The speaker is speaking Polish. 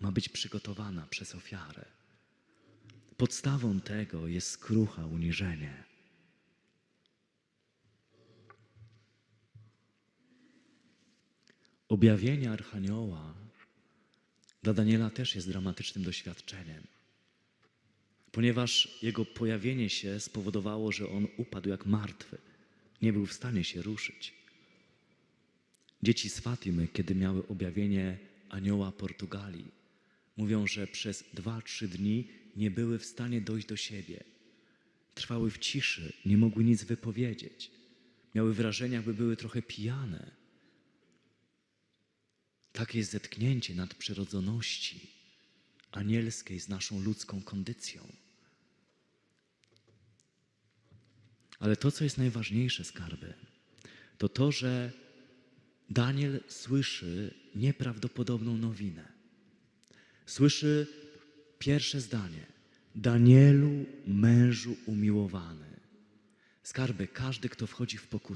ma być przygotowana przez ofiarę. Podstawą tego jest skrucha, uniżenie. Objawienie Archanioła dla Daniela też jest dramatycznym doświadczeniem, ponieważ jego pojawienie się spowodowało, że on upadł jak martwy, nie był w stanie się ruszyć. Dzieci z Fatimy, kiedy miały objawienie anioła Portugalii, mówią, że przez dwa, trzy dni nie były w stanie dojść do siebie. Trwały w ciszy, nie mogły nic wypowiedzieć. Miały wrażenie, jakby były trochę pijane. Takie jest zetknięcie nadprzyrodzoności anielskiej z naszą ludzką kondycją. Ale to, co jest najważniejsze, skarby, to to, że Daniel słyszy nieprawdopodobną nowinę. Słyszy pierwsze zdanie: Danielu, mężu umiłowany. Skarby, każdy, kto wchodzi w pokutę,